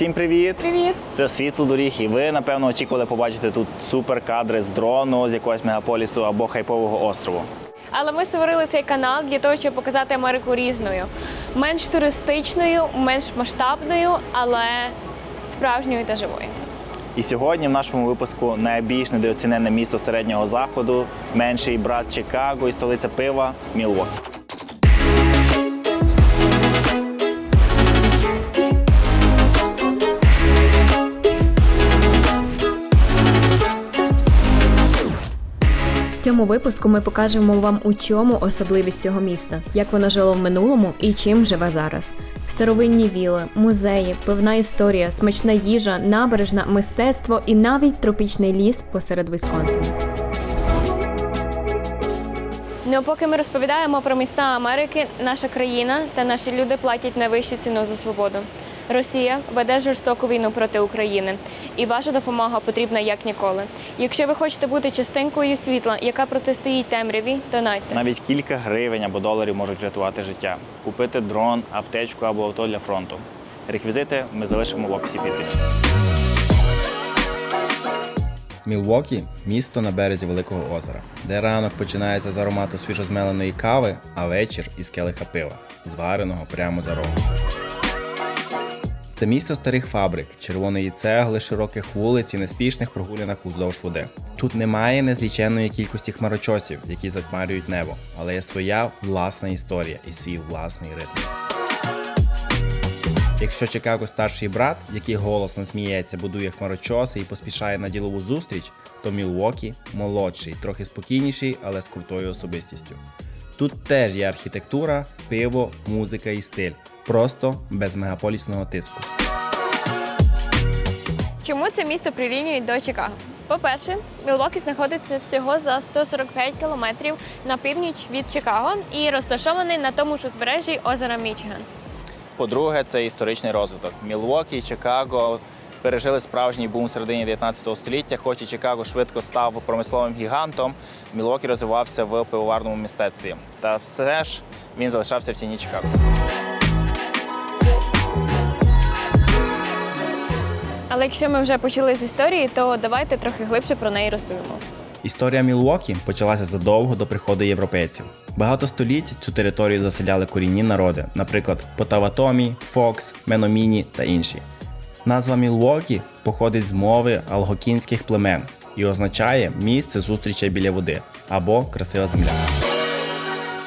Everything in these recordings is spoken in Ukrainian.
Всім привіт! Привіт! Це світло доріг, і ви напевно очікували побачити тут суперкадри з дрону з якогось мегаполісу або хайпового острову. Але ми створили цей канал для того, щоб показати Америку різною, менш туристичною, менш масштабною, але справжньою та живою. І сьогодні в нашому випуску найбільш недооцінене місто середнього заходу, менший брат Чикаго і столиця пива Мілвокі. Цьому випуску ми покажемо вам, у чому особливість цього міста, як воно жило в минулому і чим живе зараз. Старовинні віли, музеї, пивна історія, смачна їжа, набережна, мистецтво і навіть тропічний ліс посеред Вісконсину. Ну поки ми розповідаємо про міста Америки, наша країна та наші люди платять найвищу ціну за свободу. Росія веде жорстоку війну проти України, і ваша допомога потрібна як ніколи. Якщо ви хочете бути частинкою світла, яка протистоїть темряві, донайте. Навіть кілька гривень або доларів можуть рятувати життя. Купити дрон, аптечку або авто для фронту. Реквізити ми залишимо в описі під відео. Мілвокі місто на березі Великого озера, де ранок починається з аромату свіжозмеленої кави, а вечір із келиха пива, звареного прямо за рогом. Це місто старих фабрик, червоної цегли, широких вулиць і неспішних прогулянок уздовж води. Тут немає незліченної кількості хмарочосів, які затьмарюють небо, але є своя власна історія і свій власний ритм. Якщо Чикаго старший брат, який голосно сміється, будує хмарочоси і поспішає на ділову зустріч, то Мілуокі молодший, трохи спокійніший, але з крутою особистістю. Тут теж є архітектура, пиво, музика і стиль, просто без мегаполісного тиску. Чому це місто прирівнюють до Чикаго? По-перше, Мілвокі знаходиться всього за 145 кілометрів на північ від Чикаго і розташований на тому ж узбережжі озера Мічиган. По-друге, це історичний розвиток. Мілвокі Чикаго пережили справжній бум середині 19 століття. Хоч і Чикаго швидко став промисловим гігантом, Мілвокі розвивався в пивоварному мистецтві. Та все ж він залишався в тіні Чикаго. Але якщо ми вже почали з історії, то давайте трохи глибше про неї розповімо. Історія Мілуокі почалася задовго до приходу європейців. Багато століть цю територію заселяли корінні народи, наприклад, Потаватомі, Фокс, Меноміні та інші. Назва Мілуокі походить з мови алгокінських племен і означає місце зустрічей біля води або красива земля.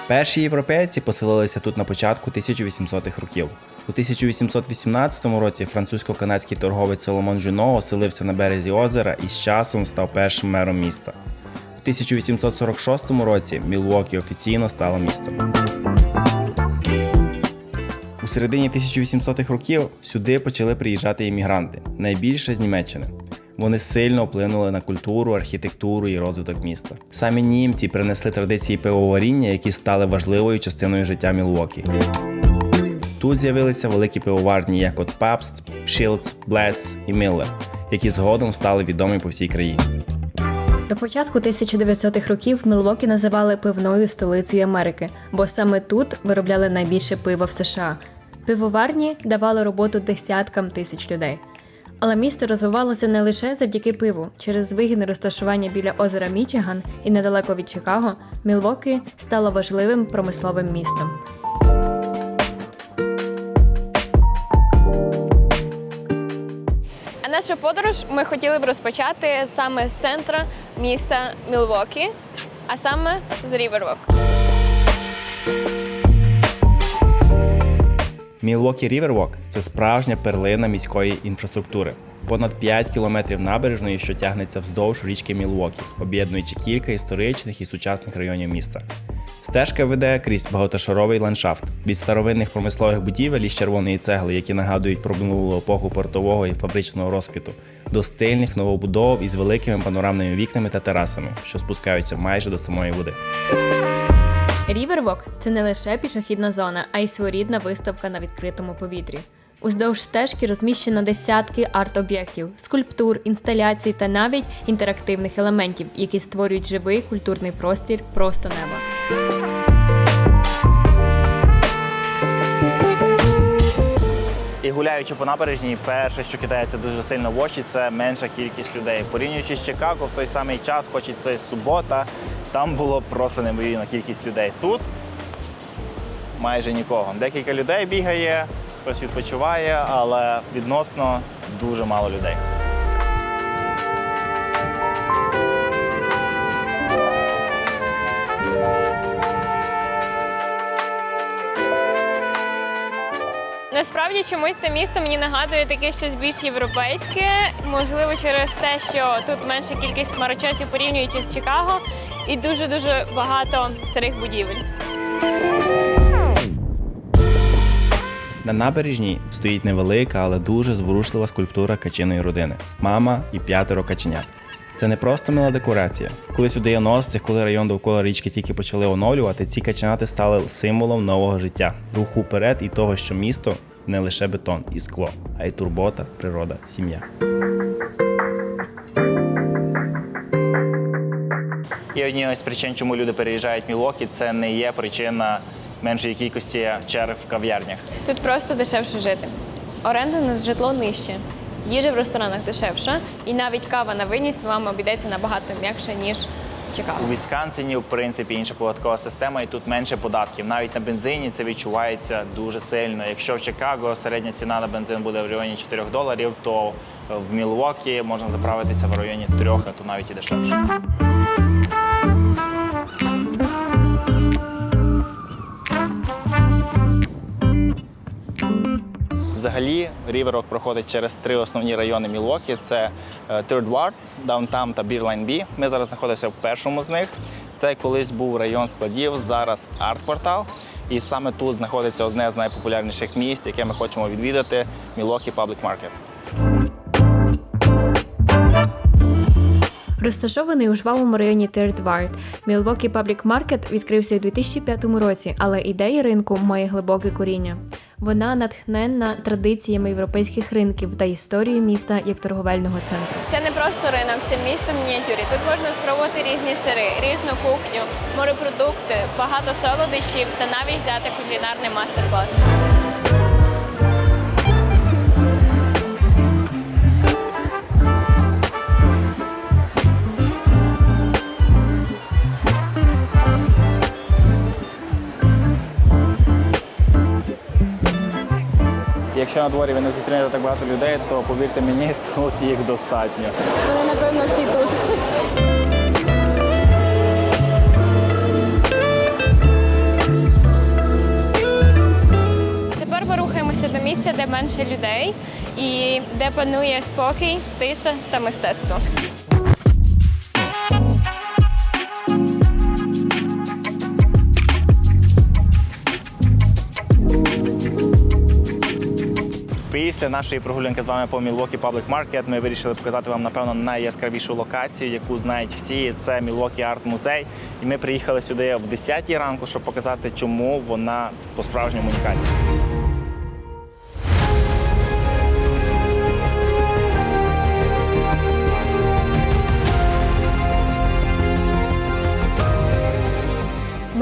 Перші європейці поселилися тут на початку 1800-х років. У 1818 році французько-канадський торговець Соломон Жюно оселився на березі озера і з часом став першим мером міста. У 1846 році Мілуокі офіційно стало містом. Середині 1800-х років сюди почали приїжджати іммігранти, найбільше з Німеччини. Вони сильно вплинули на культуру, архітектуру і розвиток міста. Самі німці принесли традиції пивоваріння, які стали важливою частиною життя Мілуокі. Тут з'явилися великі пивоварні, як от Пабст, Шілдс, Блец і Міллер, які згодом стали відомі по всій країні. До початку 1900-х років Мілвокі називали пивною столицею Америки, бо саме тут виробляли найбільше пива в США. Пивоварні давали роботу десяткам тисяч людей. Але місто розвивалося не лише завдяки пиву. Через вигідне розташування біля озера Мічиган і недалеко від Чикаго, Мілвокі стало важливим промисловим містом. А нашу подорож ми хотіли б розпочати саме з центра міста Мілвокі, а саме з Рівервок. Мілвокі Рівервок це справжня перлина міської інфраструктури. Понад 5 кілометрів набережної, що тягнеться вздовж річки Мілвокі, об'єднуючи кілька історичних і сучасних районів міста. Стежка веде крізь багатошаровий ландшафт від старовинних промислових будівель із червоної цегли, які нагадують про минулу епоху портового і фабричного розквіту, до стильних новобудов із великими панорамними вікнами та терасами, що спускаються майже до самої води. Рівервок це не лише пішохідна зона, а й своєрідна виставка на відкритому повітрі. Уздовж стежки розміщено десятки арт-об'єктів, скульптур, інсталяцій та навіть інтерактивних елементів, які створюють живий культурний простір просто неба. Гуляючи по набережній, перше, що кидається дуже сильно в очі, це менша кількість людей. Порівнюючи з Чикаго, в той самий час, хоч і це субота, там було просто неймовірна кількість людей. Тут майже нікого. Декілька людей бігає, хтось відпочиває, але відносно дуже мало людей. Насправді чомусь це місто мені нагадує таке щось більш європейське. Можливо, через те, що тут менша кількість хмарочосів порівнюючи з Чикаго, і дуже дуже багато старих будівель. На набережній стоїть невелика, але дуже зворушлива скульптура качиної родини мама і п'ятеро каченят. Це не просто мила декорація. Колись у 90-х, коли район довкола річки тільки почали оновлювати, ці каченати стали символом нового життя, руху вперед і того, що місто не лише бетон і скло, а й турбота, природа, сім'я. І однією з причин, чому люди переїжджають в Мілокі, це не є причина меншої кількості черг в кав'ярнях. Тут просто дешевше жити. Оренда на житло нижче, їжа в ресторанах дешевша, і навіть кава на виніс вам обійдеться набагато м'якше, ніж в Чикаго. У Вісконсині, в принципі, інша податкова система, і тут менше податків. Навіть на бензині це відчувається дуже сильно. Якщо в Чикаго середня ціна на бензин буде в районі 4 доларів, то в Мілуокі можна заправитися в районі 3, а то навіть і дешевше. Взагалі, Ріверок проходить через три основні райони Мілокі: це е, Third Ward, Даунтам та Бірлайн Бі. Ми зараз знаходимося в першому з них. Це колись був район складів, зараз арт-квартал. І саме тут знаходиться одне з найпопулярніших місць, яке ми хочемо відвідати Мілокі Public Market. Розташований у жвавому районі Third Ward, Milwaukee Public Market відкрився у 2005 році, але ідея ринку має глибоке коріння. Вона натхненна традиціями європейських ринків та історією міста як торговельного центру. Це не просто ринок, це місто Мінітюрі. Тут можна спробувати різні сири, різну кухню, морепродукти, багато солодощів та навіть взяти кулінарний мастер-клас. Якщо на дворі ви не зустрінете так багато людей, то повірте мені, тут їх достатньо. Вони, напевно, всі тут. Тепер ми рухаємося до місця, де менше людей і де панує спокій, тиша та мистецтво. Після нашої прогулянки з вами по Milwaukee Public Market ми вирішили показати вам, напевно, найяскравішу локацію, яку знають всі. Це Milwaukee Art Музей. І ми приїхали сюди в 10 ранку, щоб показати, чому вона по-справжньому унікальна.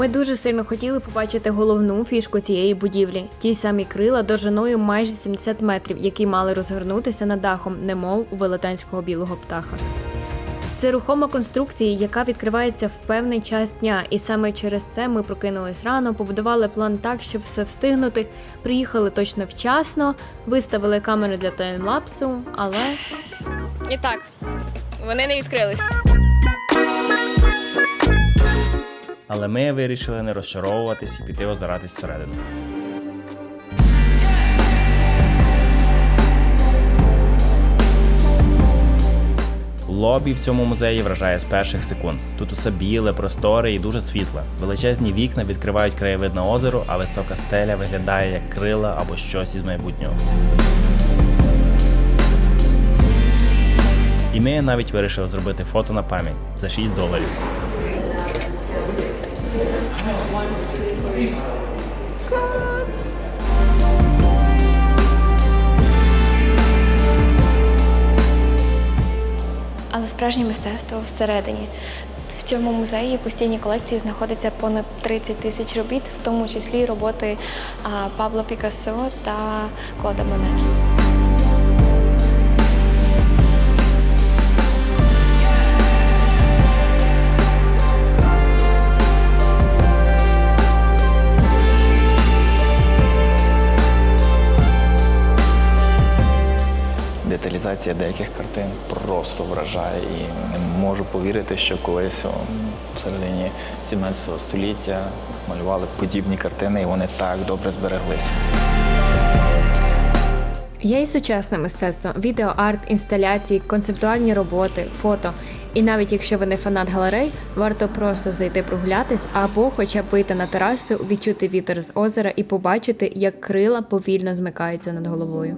Ми дуже сильно хотіли побачити головну фішку цієї будівлі ті самі крила довжиною майже 70 метрів, які мали розгорнутися над дахом, немов у велетенського білого птаха. Це рухома конструкція, яка відкривається в певний час дня, і саме через це ми прокинулись рано, побудували план так, щоб все встигнути. Приїхали точно вчасно, виставили камери для таймлапсу, але І так, вони не відкрились. Але ми вирішили не розчаровуватись і піти озиратись всередину. Лобі в цьому музеї вражає з перших секунд. Тут усе біле, просторе і дуже світле. Величезні вікна відкривають краєвид на озеро, а висока стеля виглядає як крила або щось із майбутнього. І ми навіть вирішили зробити фото на пам'ять за 6 доларів. Але справжнє мистецтво всередині. В цьому музеї постійній колекції знаходиться понад 30 тисяч робіт, в тому числі роботи Пабло Пікассо та Клода Моне. Деталізація деяких картин просто вражає і не можу повірити, що колись в середині 17 століття малювали подібні картини, і вони так добре збереглися. Є і сучасне мистецтво, відеоарт, інсталяції, концептуальні роботи, фото. І навіть якщо ви не фанат галерей, варто просто зайти прогулятись або хоча б вийти на терасу, відчути вітер з озера і побачити, як крила повільно змикаються над головою.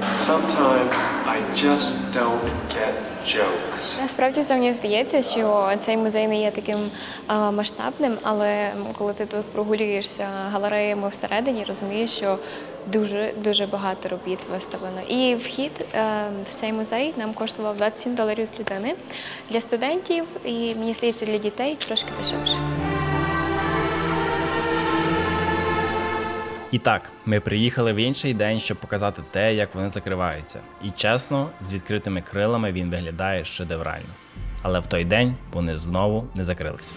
Sometimes I just don't get jokes. Насправді мені здається, що цей музей не є таким а, масштабним, але коли ти тут прогулюєшся галереями всередині, розумієш, що дуже дуже багато робіт виставлено. І вхід е, в цей музей нам коштував 27 доларів з людини для студентів, і мені здається, для дітей трошки дешевше. І так, ми приїхали в інший день, щоб показати те, як вони закриваються. І чесно, з відкритими крилами він виглядає шедеврально. Але в той день вони знову не закрились.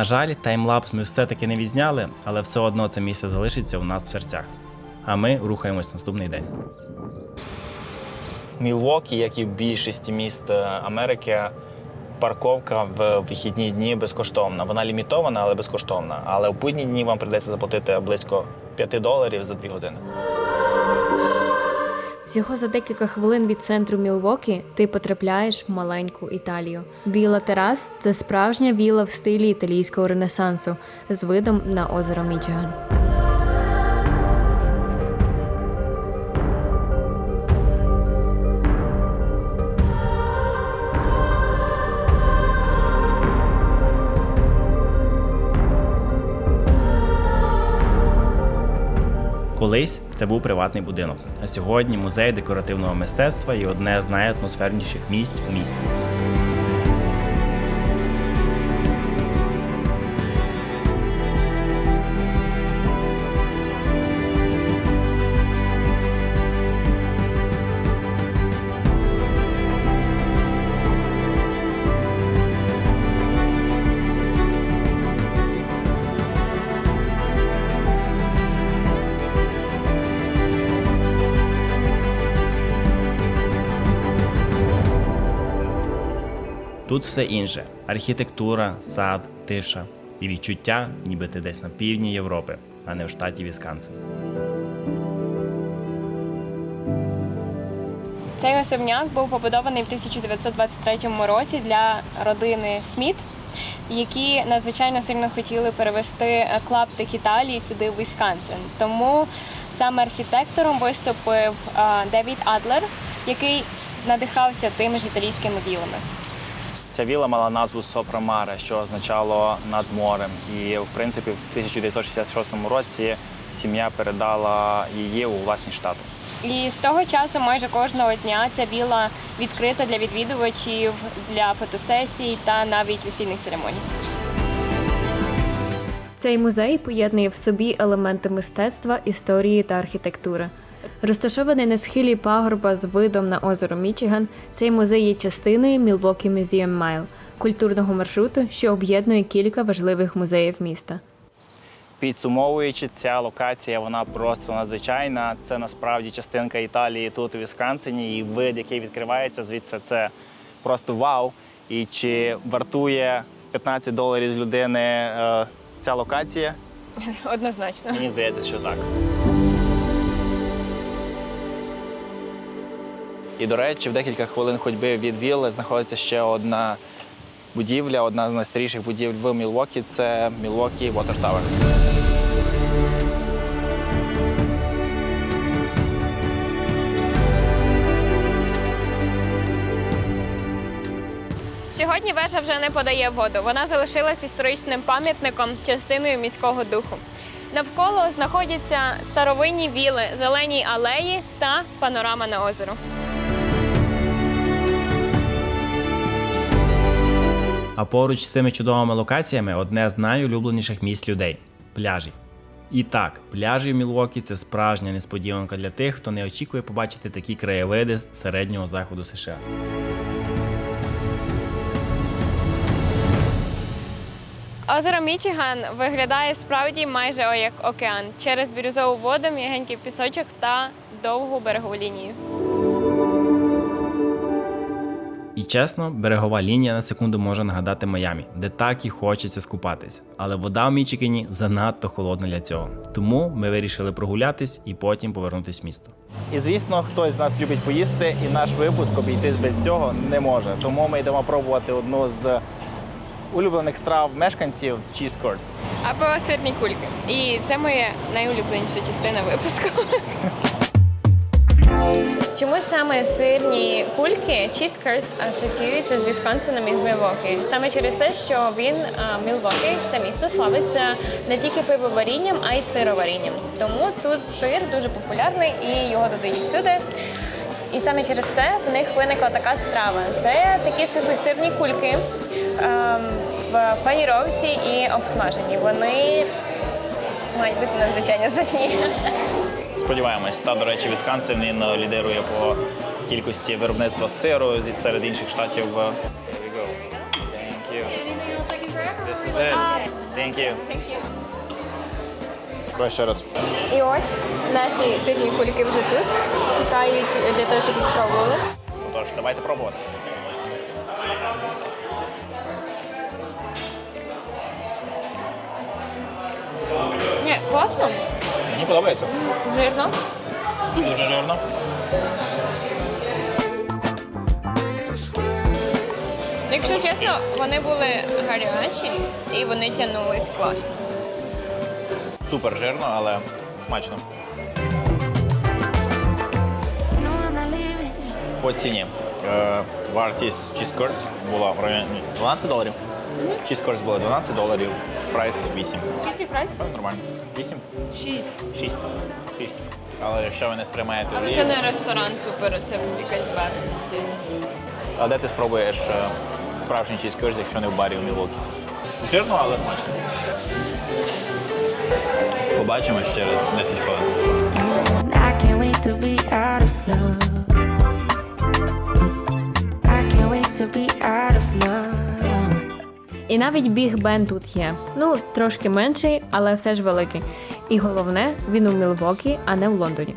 На жаль, таймлапс ми все-таки не відзняли, але все одно це місце залишиться у нас в серцях. А ми рухаємось наступний день. Мілвокі, як і в більшості міст е, Америки, парковка в вихідні дні безкоштовна. Вона лімітована, але безкоштовна. Але в будні дні вам прийдеться заплатити близько 5 доларів за 2 години. Всього за декілька хвилин від центру Мілвокі ти потрапляєш в маленьку Італію. Віла Терас це справжня віла в стилі італійського ренесансу з видом на озеро Мічиган. Колись це був приватний будинок, а сьогодні музей декоративного мистецтва і одне з найатмосферніших місць у місті. Тут все інше: архітектура, сад, тиша і відчуття, ніби ти десь на півдні Європи, а не в штаті Вісконсин. Цей особняк був побудований в 1923 році для родини Сміт, які надзвичайно сильно хотіли перевести клаптик Італії сюди в Вісконсин. Тому саме архітектором виступив е, Девід Адлер, який надихався тими ж італійськими вілами. Ця віла мала назву Сопрамаре, що означало над морем. І в принципі, в 1966 році сім'я передала її у власність штату. І з того часу майже кожного дня ця віла відкрита для відвідувачів, для фотосесій та навіть весільних церемоній. Цей музей поєднує в собі елементи мистецтва, історії та архітектури. Розташований на схилі пагорба з видом на озеро Мічиган, цей музей є частиною Milwaukee Museum Mile – культурного маршруту, що об'єднує кілька важливих музеїв міста. Підсумовуючи, ця локація вона просто надзвичайна. Це насправді частинка Італії тут у Вісконсині, і вид, який відкривається звідси, це просто вау. І чи вартує 15 доларів з людини е, ця локація? Однозначно. Мені здається, що так. І, до речі, в декілька хвилин ходьби від вілли знаходиться ще одна будівля, одна з найстаріших будівель в Мілвокі це Мілвокі Water Tower. Сьогодні вежа вже не подає воду. Вона залишилась історичним пам'ятником, частиною міського духу. Навколо знаходяться старовинні віли, зелені алеї та панорама на озеро. А поруч з цими чудовими локаціями одне з найулюбленіших місць людей пляжі. І так, пляжі в Мілвокі це справжня несподіванка для тих, хто не очікує побачити такі краєвиди з середнього заходу США. Озеро Мічиган виглядає справді майже як океан через бірюзову воду, м'ягенький пісочок та довгу берегову лінію. Чесно, берегова лінія на секунду може нагадати Майамі, де так і хочеться скупатись. Але вода в Мічикені занадто холодна для цього. Тому ми вирішили прогулятись і потім повернутись в місто. І звісно, хтось з нас любить поїсти, і наш випуск обійтись без цього не може. Тому ми йдемо пробувати одну з улюблених страв мешканців cheese curds. Або сирні кульки. І це моя найулюбленіша частина випуску. Чому саме сирні кульки cheese асоціюються з Вісконсином і з Мілвокі? Саме через те, що він а, Мілвокі, це місто, славиться не тільки пивоварінням, а й сироварінням. Тому тут сир дуже популярний і його додають всюди. І саме через це в них виникла така страва. Це такі сирні кульки ем, в паніровці і обсмажені. Вони мають бути надзвичайно смачні. Сподіваємось. Та, до речі, Вісконсин він е, лідирує по кількості виробництва сиру зі- серед інших штатів. Thank you. Давай ще раз. І ось наші сирні кульки вже тут. Чекають для того, щоб їх спробували. Отож, давайте пробувати. Ні, класно, Мені подобається. жирно. Дуже жирно. Якщо чесно, вони були гарячі і вони тягнулись класно. Супер жирно, але смачно. По ціні. Е, вартість cheese curds була в районі 12 доларів. Cheese curds були 12 доларів, фрайс 8. Скільки прайс? Нормально. 8? Шість. 6. 6. Але якщо ви не сприймаєте Але це не ресторан супер, це якась бар. а де ти спробуєш е, справжній curds, якщо не в барі в Мілокі? Жирно, але смачно. Побачимось через 10 хвилин. I can't wait to be out of love. I can't wait to be out of love. І навіть Біг Бен тут є. Ну, трошки менший, але все ж великий. І головне, він у Мілвокі, а не в Лондоні.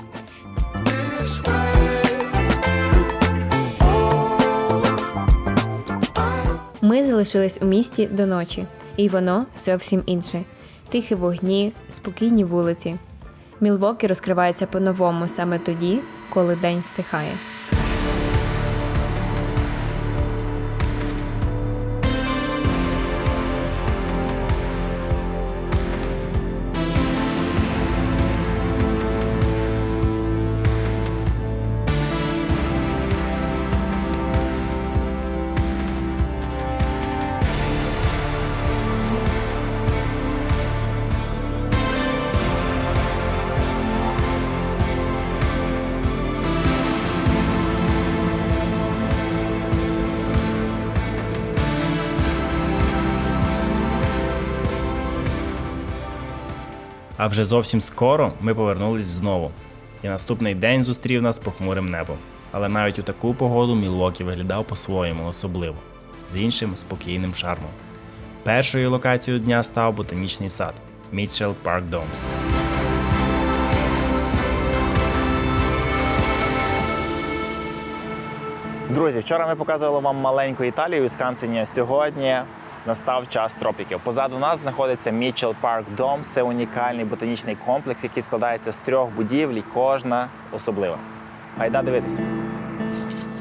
Ми залишились у місті до ночі, і воно зовсім інше. Тихі вогні, спокійні вулиці. Мілвокі розкривається по-новому саме тоді, коли день стихає. А вже зовсім скоро ми повернулись знову. І наступний день зустрів нас похмурим небом. Але навіть у таку погоду Мілвокі виглядав по-своєму особливо, з іншим спокійним шармом. Першою локацією дня став ботанічний сад Mitchell Park Domes. Друзі, вчора ми показували вам маленьку Італію у Вісконсині. Сьогодні Настав час тропіків. Позаду нас знаходиться Мічел Парк Дом. Це унікальний ботанічний комплекс, який складається з трьох будівель, кожна особлива. Гайда дивитися.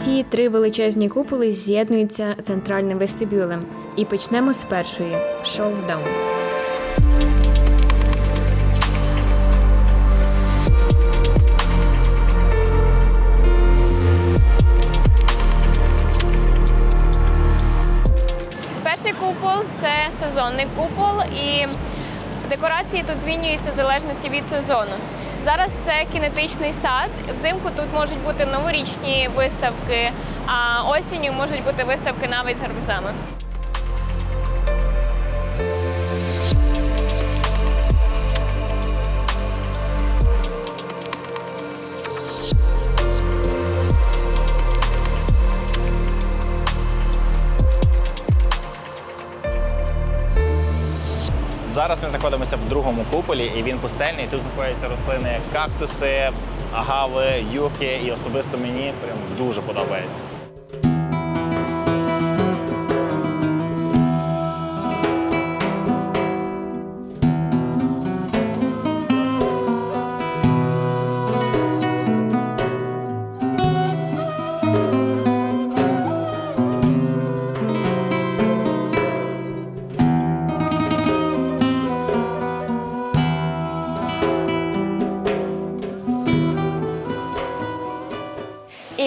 Ці три величезні куполи з'єднуються центральним вестибюлем. І почнемо з першої шоу-даун. Сезонний купол, і декорації тут змінюються в залежності від сезону. Зараз це кінетичний сад. Взимку тут можуть бути новорічні виставки, а осінню можуть бути виставки навіть з гарбузами. Зараз ми знаходимося в другому куполі, і він пустельний. Тут знаходяться рослини кактуси, агави, юки. І особисто мені прям дуже подобається.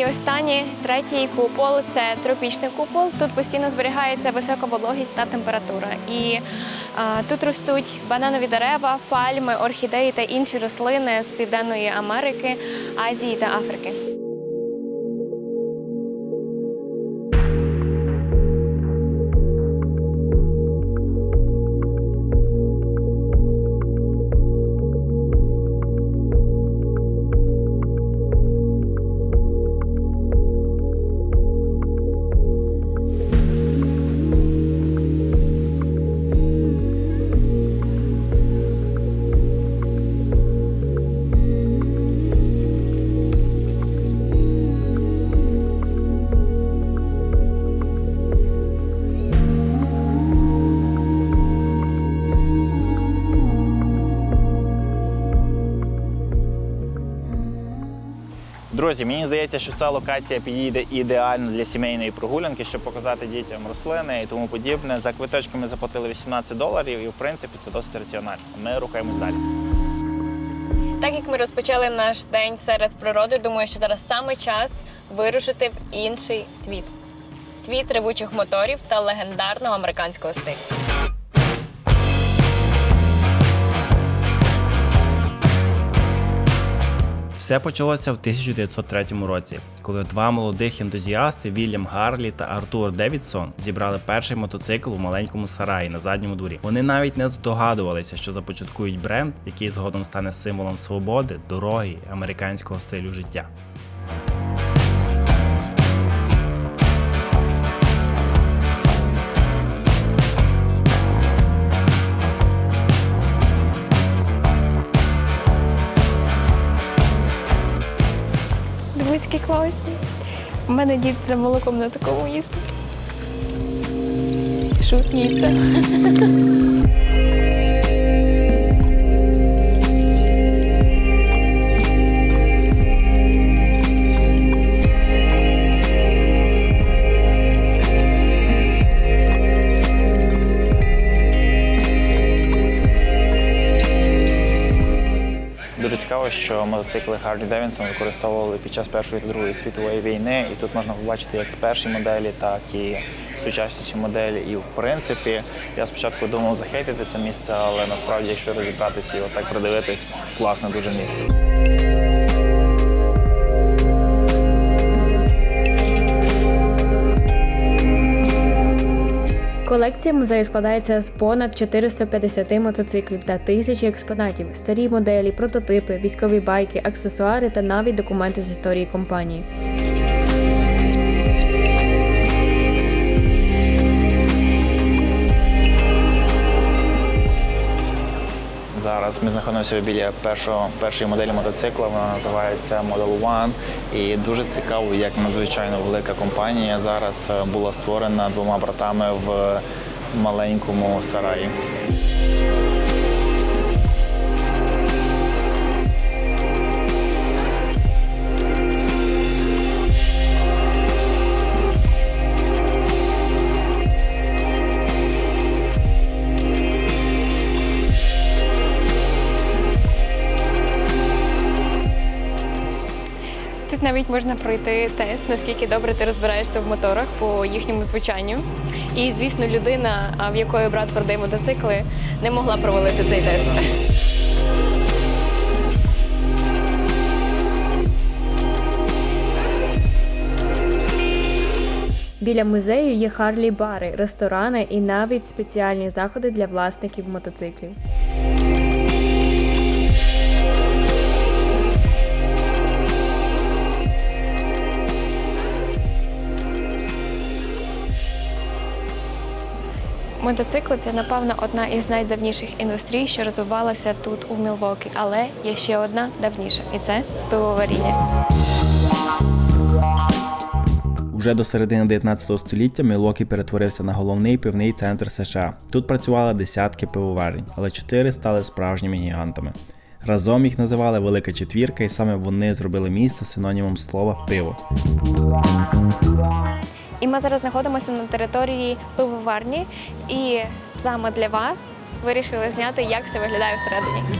Останній третій купол це тропічний купол. Тут постійно зберігається висока вологість та температура. І а, тут ростуть бананові дерева, пальми, орхідеї та інші рослини з Південної Америки, Азії та Африки. Друзі, мені здається, що ця локація підійде ідеально для сімейної прогулянки, щоб показати дітям рослини і тому подібне. За квиточки ми заплатили 18 доларів, і в принципі це досить раціонально. Ми рухаємось далі. Так як ми розпочали наш день серед природи, думаю, що зараз саме час вирушити в інший світ світ ревучих моторів та легендарного американського стилю. Все почалося в 1903 році, коли два молодих ентузіасти Вільям Гарлі та Артур Девідсон зібрали перший мотоцикл у маленькому сараї на задньому дворі. Вони навіть не здогадувалися, що започаткують бренд, який згодом стане символом свободи, дороги, американського стилю життя. Дивись, класні. У мене дід за молоком на такому їсти. Шут цікаво, що мотоцикли Harley Девінсон використовували під час Першої та Другої світової війни, і тут можна побачити як перші моделі, так і сучасніші моделі. І в принципі, я спочатку думав захейтити це місце, але насправді, якщо розібратися і отак придивитись, класне дуже місце. Колекція музею складається з понад 450 мотоциклів та тисячі експонатів, старі моделі, прототипи, військові байки, аксесуари та навіть документи з історії компанії. Зараз ми знаходимося біля першого, першої моделі мотоцикла. Вона називається Model One. І дуже цікаво, як надзвичайно велика компанія зараз е, була створена двома братами в маленькому сараї. Навіть можна пройти тест, наскільки добре ти розбираєшся в моторах по їхньому звучанню. І, звісно, людина, в якої брат продає мотоцикли, не могла провалити цей тест. Біля музею є харлі бари, ресторани і навіть спеціальні заходи для власників мотоциклів. Мотоцикли це, напевно, одна із найдавніших індустрій, що розвивалася тут у Мілвокі. Але є ще одна давніша, і це пивоваріння. Уже до середини 19 століття Мілокі перетворився на головний пивний центр США. Тут працювали десятки пивоварень, але чотири стали справжніми гігантами. Разом їх називали Велика Четвірка, і саме вони зробили місто синонімом слова пиво. І ми зараз знаходимося на території пивоварні, і саме для вас вирішили зняти, як це виглядає всередині.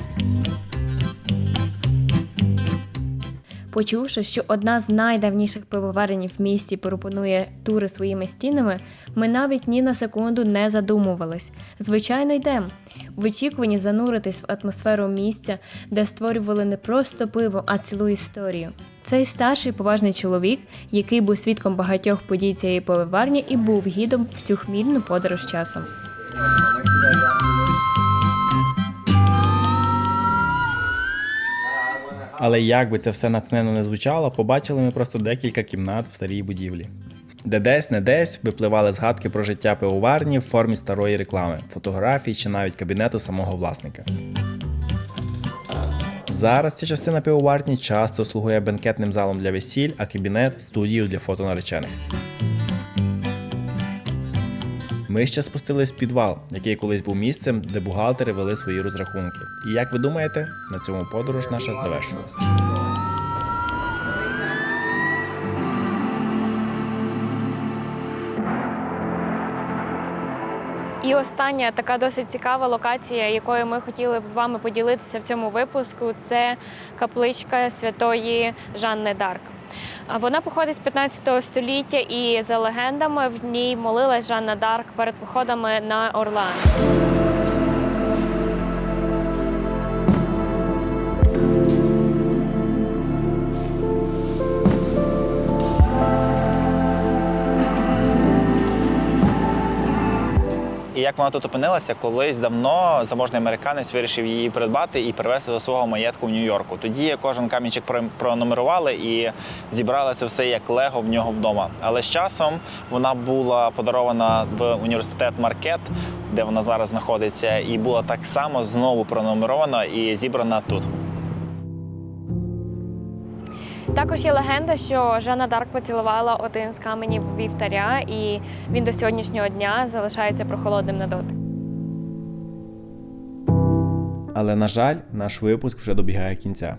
Почувши, що одна з найдавніших пивоварень в місті пропонує тури своїми стінами, ми навіть ні на секунду не задумувались. Звичайно, йдемо. В очікуванні зануритись в атмосферу місця, де створювали не просто пиво, а цілу історію. Цей старший поважний чоловік, який був свідком багатьох подій цієї пивоварні і був гідом в цю хмільну подорож часом. Але як би це все натхненно не звучало, побачили ми просто декілька кімнат в старій будівлі. Де десь не десь випливали згадки про життя пивоварні в формі старої реклами, фотографій чи навіть кабінету самого власника. Зараз ця частина пивоварні часто слугує бенкетним залом для весіль, а кабінет студією для фото наречених. Ми ще спустились в підвал, який колись був місцем, де бухгалтери вели свої розрахунки. І як ви думаєте, на цьому подорож наша завершилась. І остання така досить цікава локація, якою ми хотіли б з вами поділитися в цьому випуску, це капличка святої Жанни Дарк. Вона походить з 15 століття, і за легендами в ній молилась Жанна Дарк перед походами на Орлан. І як вона тут опинилася, колись давно заможний американець вирішив її придбати і привезти до свого маєтку в Нью-Йорку. Тоді кожен камінчик про- пронумерували і зібрали це все як лего в нього вдома. Але з часом вона була подарована в університет Маркет, де вона зараз знаходиться, і була так само знову пронумерована і зібрана тут. Також є легенда, що Жанна Дарк поцілувала один з каменів вівтаря, і він до сьогоднішнього дня залишається прохолодним на дотик. Але на жаль, наш випуск вже добігає кінця.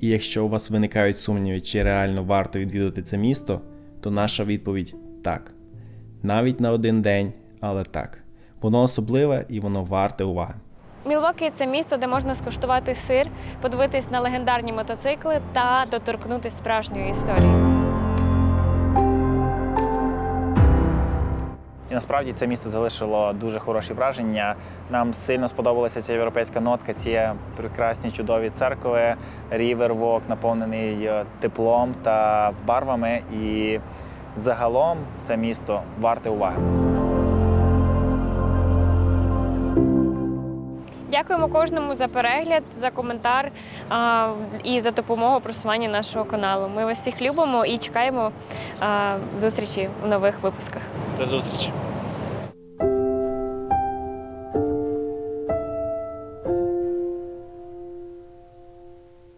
І якщо у вас виникають сумніви, чи реально варто відвідати це місто, то наша відповідь так. Навіть на один день, але так. Воно особливе і воно варте уваги. Мілвокі це місто, де можна скуштувати сир, подивитись на легендарні мотоцикли та доторкнутися справжньої історії. І насправді це місто залишило дуже хороші враження. Нам сильно сподобалася ця європейська нотка, ці прекрасні чудові церкви, рівервок, наповнений е, теплом та барвами. І загалом це місто варте уваги. Дякуємо кожному за перегляд, за коментар а, і за допомогу просування нашого каналу. Ми вас всіх любимо і чекаємо а, зустрічі в нових випусках. До зустрічі!